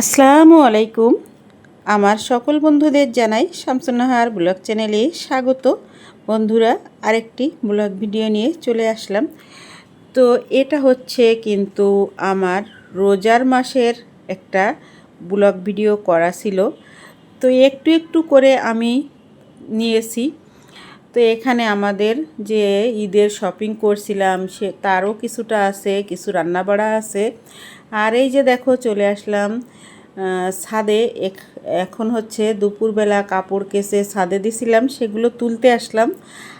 আসসালামু আলাইকুম। আমার সকল বন্ধুদের জানাই শামসুন্নাহার ব্লগ চ্যানেলে স্বাগত। বন্ধুরা, আরেকটি ব্লগ ভিডিও নিয়ে চলে আসলাম। তো এটা হচ্ছে কিন্তু আমার রোজার মাসের একটা ব্লগ ভিডিও করা ছিল। তো একটু একটু করে আমি নিয়েছি। তো এখানে আমাদের যে ঈদের শপিং করছিলাম, সে তারও কিছুটা আছে, কিছু রান্নাবাড়া আছে। আর এই যে দেখো, চলে আসলাম ছাদে। এখ- এখন হচ্ছে দুপুরবেলা কাপড় কেসে ছাদে দিছিলাম, সেগুলো তুলতে আসলাম।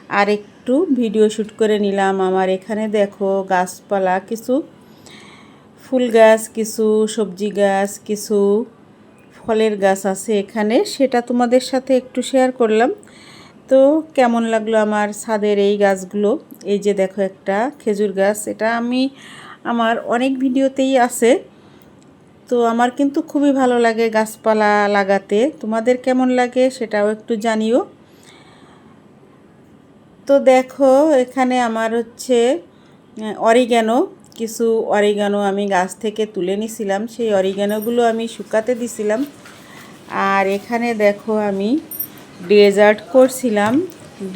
আর একটু ভিডিও শ্যুট করে নিলাম। আমার এখানে দেখো গাছপালা, কিছু ফুল গাছ, কিছু সবজি গাছ, কিছু ফলের গাছ আছে এখানে। সেটা তোমাদের সাথে একটু শেয়ার করলাম। তো কেমন লাগল আমার ছাদের এই গাছগুলো? এই যে দেখো একটা খেজুর গাছ, এটা আমি আমার অনেক ভিডিওতেই আছে। তো আমার কিন্তু খুবই ভালো লাগে গাছপালা লাগাতে। তোমাদের কেমন লাগে সেটাও একটু জানিও। তো দেখো, এখানে আমার হচ্ছে অরিগ্যানো। কিছু অরিগ্যানো আমি গাছ থেকে তুলে নিছিলাম। সেই অরিগ্যানোগুলো আমি শুকাতে দিছিলাম। আর এখানে দেখো আমি ডেজার্ট করছিলাম।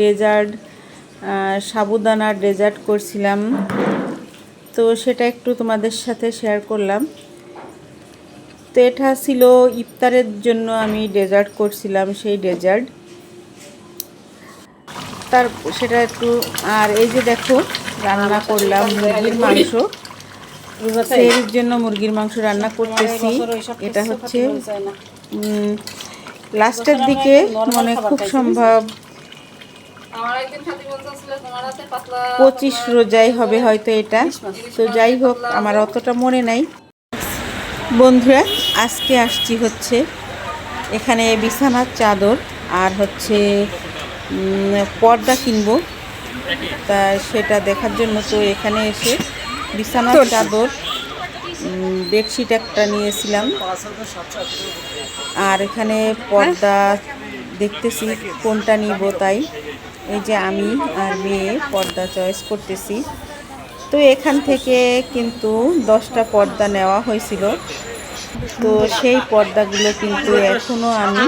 ডেজার্ট সাবুদানার ডেজার্ট করছিলাম। তো সেটা একটু তোমাদের সাথে শেয়ার করলাম। তো এটা ছিল ইফতারের জন্য আমি ডেজার্ট করছিলাম সেই ডেজার্ট। তার সেটা একটু আর এই যে দেখো রান্না করলাম মুরগির মাংস। সেই জন্য মুরগির মাংস রান্না করতেছি। এটা হচ্ছে লাস্টের দিকে মানে খুব সম্ভব। পঁচিশ রোজাই হবে হয়তো এটা। তো যাই হোক আমার অতটা মনে নাই। বন্ধুরা আজকে আসছি হচ্ছে এখানে বিছানার চাদর আর হচ্ছে পর্দা কিনবো। তা সেটা দেখার জন্য তো এখানে এসে বিছানার চাদর বেডশিট একটা নিয়েছিলাম। আর এখানে পর্দা দেখতেছি, কোনটা নিব তাই। এই যে আমি আর মেয়ে পর্দা চয়েস করতেছি। তো এখান থেকে কিন্তু দশটা পর্দা নেওয়া হয়েছিল। তো সেই পর্দাগুলো কিন্তু এখনও আমি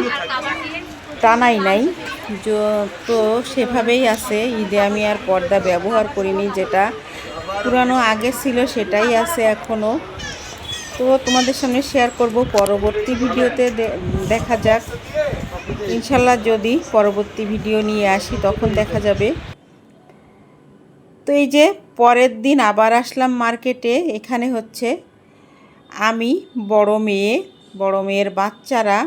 টানাই নাই। তো সেভাবেই আছে। ঈদে আমি আর পর্দা ব্যবহার করিনি, যেটা পুরানো আগে ছিল, সেটাই আছে এখনও তো তোমাদের সামনে শেয়ার করব পরবর্তী ভিডিওতে দেখা যাক। ইনশাল্লাহ যদি পরবর্তী ভিডিও নিয়ে আসি, তখন দেখা যাবে। তো এই যে পরের দিন আবার আসলাম মার্কেটে, এখানে হচ্ছে আমি, বড় মেয়ে, বড় মেয়ের বাচ্চারা,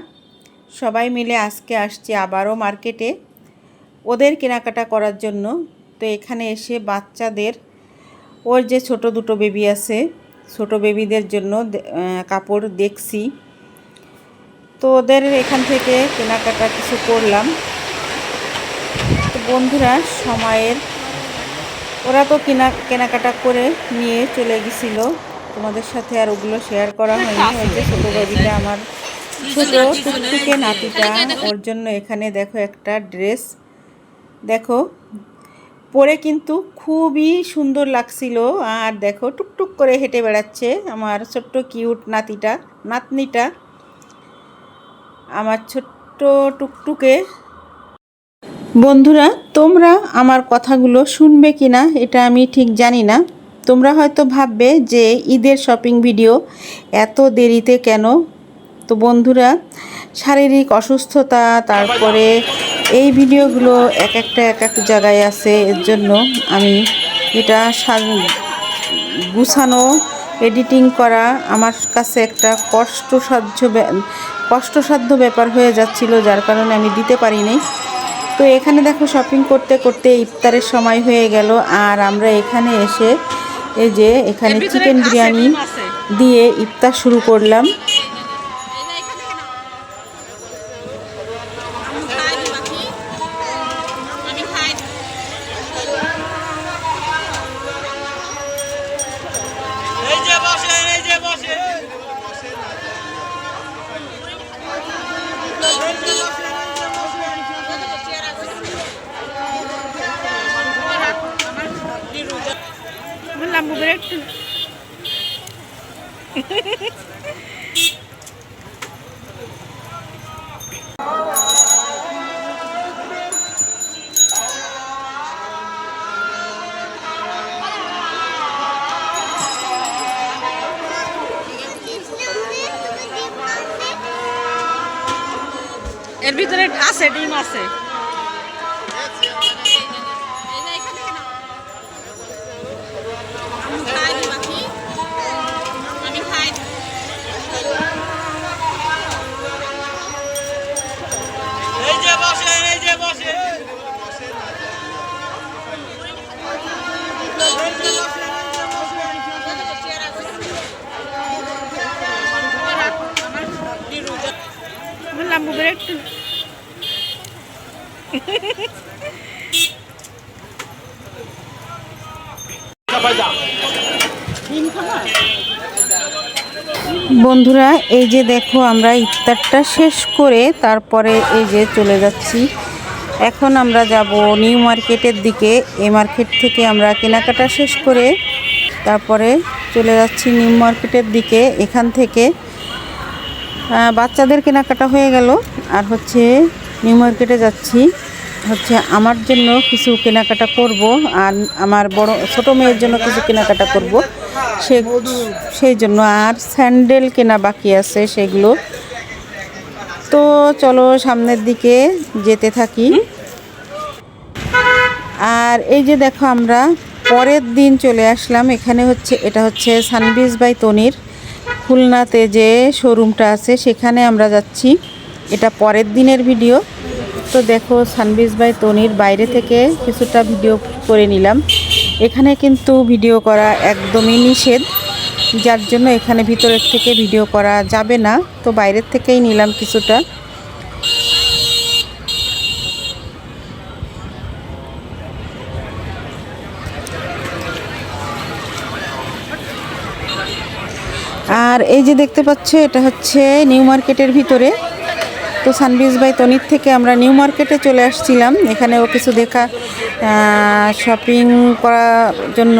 সবাই মিলে আজকে আসছি আবারও মার্কেটে। ওদের কেনাকাটা করার জন্য। তো এখানে এসে বাচ্চাদের ওর যে ছোট দুটো বেবি আছে, ছোট বেবিদের জন্য কাপড় দেখছি। তো ওদের এখান থেকে কেনাকাটা কিছু করলাম। তো বন্ধুরা, সময়ের ওরা তো কেনা কেনাকাটা করে নিয়ে চলে গেছিল। তোমাদের সাথে আর ওগুলো শেয়ার করা হয়নি। ওই যে ছোটো বেবিটা আমার ছোট টুকটুকে নাতিটা, ওর জন্য এখানে দেখো একটা ড্রেস দেখো পরে কিন্তু খুবই সুন্দর লাগছিল। আর দেখো, টুকটুক করে হেঁটে বেড়াচ্ছে আমার ছোট্ট কিউট নাতিটা, নাতনিটা। আমার ছোট্ট টুকটুকে। বন্ধুরা, তোমরা আমার কথাগুলো শুনবে কি না এটা আমি ঠিক জানি না। তোমরা হয়তো ভাববে যে ঈদের শপিং ভিডিও এত দেরিতে কেন? তো বন্ধুরা, শারীরিক অসুস্থতা, তারপরে এই ভিডিওগুলো এক একটা এক এক জায়গায় আছে এর জন্য আমি এটা গুছানো এডিটিং করা আমার কাছে একটা কষ্টসাধ্য কষ্টসাধ্য ব্যাপার হয়ে যাচ্ছিল যার কারণে আমি দিতে পারিনি। তো এখানে দেখো শপিং করতে করতে ইফতারের সময় হয়ে গেল আর আমরা এখানে এসে এই যে এখানে চিকেন বিরিয়ানি দিয়ে ইফতার শুরু করলাম। এর ভিতরে আছে ডিম আছে। বন্ধুরা, এই যে দেখো আমরা ইফতারটা শেষ করে তারপরে এই যে চলে যাচ্ছি। এখন আমরা যাব নিউ মার্কেটের দিকে। এই মার্কেট থেকে আমরা কেনাকাটা শেষ করে তারপরে চলে যাচ্ছি নিউ মার্কেটের দিকে। এখান থেকে বাচ্চাদের কেনাকাটা হয়ে গেল। আর হচ্ছে নিউ মার্কেটে যাচ্ছি। হচ্ছে আমার জন্য কিছু কেনাকাটা করব আর আমার বড় ছোট মেয়ের জন্য কিছু কেনাকাটা করব। সে সেই জন্য আর স্যান্ডেল কেনা বাকি আছে সেগুলো। তো চলো সামনের দিকে যেতে থাকি। আর এই যে দেখো আমরা পরের দিন চলে আসলাম। এখানে হচ্ছে এটা হচ্ছে সানবিজ বাই তনির খুলনাতে যে শোরুমটা আছে সেখানে আমরা যাচ্ছি। এটা পরের দিনের ভিডিও তো দেখো, সানবিজ বাই তনির বাইরে থেকে কিছুটা ভিডিও করে নিলাম। এখানে কিন্তু ভিডিও করা একদমই নিষেধ, যার জন্য এখানে ভিতরের থেকে ভিডিও করা যাবে না। তো বাইরের থেকেই নিলাম কিছুটা। আর এই যে দেখতে পাচ্ছ, এটা হচ্ছে নিউ মার্কেটের ভিতরে। তো সানবিজ বাই তনির থেকে আমরা নিউ মার্কেটে চলে আসছিলাম। এখানেও কিছু দেখা শপিং করার জন্য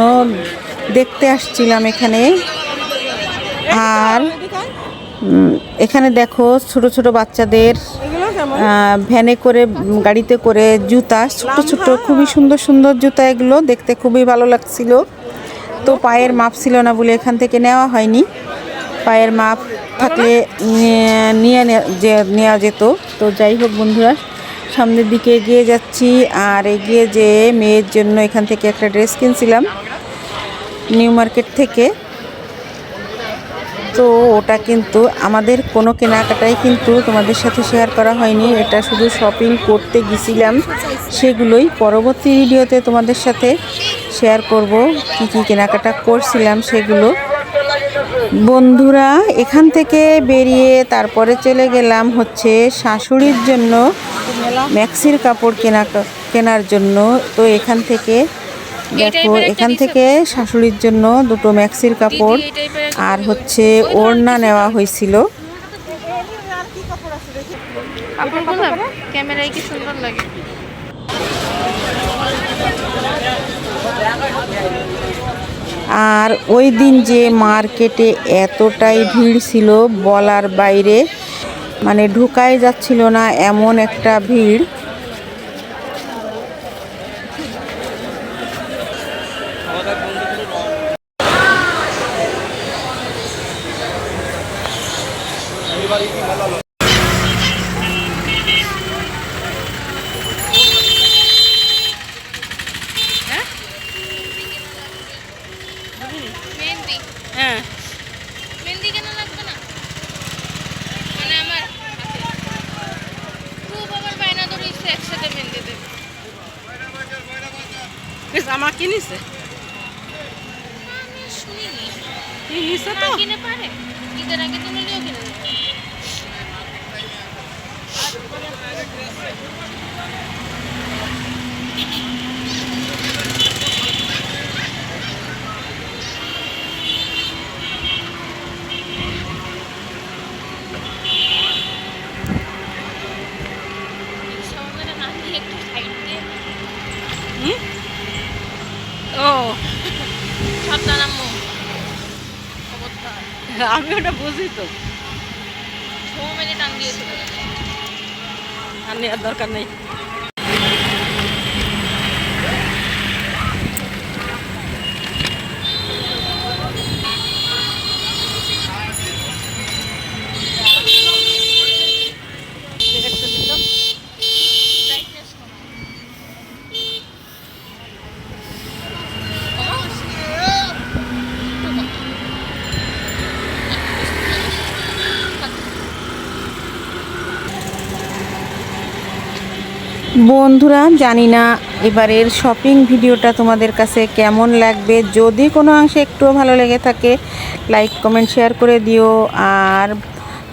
দেখতে আসছিলাম এখানে। আর এখানে দেখো ছোট ছোট বাচ্চাদের ভ্যানে করে গাড়িতে করে জুতা ছোট ছোট খুবই সুন্দর সুন্দর জুতা এগুলো। দেখতে খুবই ভালো লাগছিল। তো পায়ের মাপ ছিল না বলে এখান থেকে নেওয়া হয়নি। পায়ের মাপ থাকলে নিয়ে- যে, নেওয়া যেত। তো যাই হোক বন্ধুরা, সামনের দিকে এগিয়ে যাচ্ছি। আর এগিয়ে যে মেয়ের জন্য এখান থেকে একটা ড্রেস কিনছিলাম নিউ মার্কেট থেকে। তো ওটা কিন্তু আমাদের কোনো কেনাকাটাই কিন্তু তোমাদের সাথে শেয়ার করা হয়নি। এটা শুধু শপিং করতে গেছিলাম। সেগুলোই পরবর্তী ভিডিওতে তোমাদের সাথে শেয়ার করব, কি কি কেনাকাটা করছিলাম সেগুলো। বন্ধুরা এখান থেকে বেরিয়ে তারপরে চলে গেলাম হচ্ছে শাশুড়ির জন্য ম্যাক্সির কাপড় কেনা কেনার জন্য। তো এখান থেকে দেখো এখান থেকে শাশুড়ির জন্য দুটো ম্যাক্সির কাপড় আর হচ্ছে ওড়না নেওয়া হয়েছিল। ক্যামেরায় কি সুন্দর লাগে। আর ওই দিন যে মার্কেটে এতটাই ভিড় ছিল বলার বাইরে মানে ঢুকাই যাচ্ছিল না, এমন একটা ভিড় মেহেন্দি হ্যাঁ মেহেন্দি কেন লাগবে না মানে আমার খুব আবার বায়না ধরেছে একসাথে মেহেন্দি দেবে বেশ আমার কিনিছে তো। কিনে পারে? ঈদের আগে তো নিলেও কিনে দেবে সবাই না দিয়ে একটু সাইড দিয়ে ও সাবধান আম্মু অবস্থা আমি ওটা বুঝি তো। আর নেওয়ার দরকার নেই। বন্ধুরা, জানি না এবারের শপিং ভিডিওটা তোমাদের কাছে কেমন লাগবে। যদি কোনো অংশে একটুও ভালো লেগে থাকে লাইক কমেন্ট শেয়ার করে দিও। আর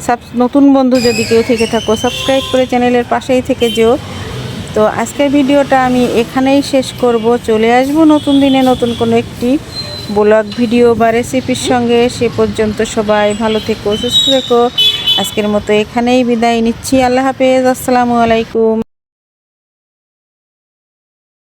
সাব নতুন বন্ধু যদি কেউ থেকে থাকো সাবস্ক্রাইব করে চ্যানেলের পাশেই থেকে যেও। তো আজকের ভিডিওটা আমি এখানেই শেষ করব। চলে আসব নতুন দিনে নতুন কোনো একটি ব্লগ ভিডিও বা রেসিপির সঙ্গে। সে পর্যন্ত সবাই ভালো থেকো, সুস্থ থেকো। আজকের মতো এখানেই বিদায় নিচ্ছি। আল্লাহ হাফেজ। আসসালামু আলাইকুম।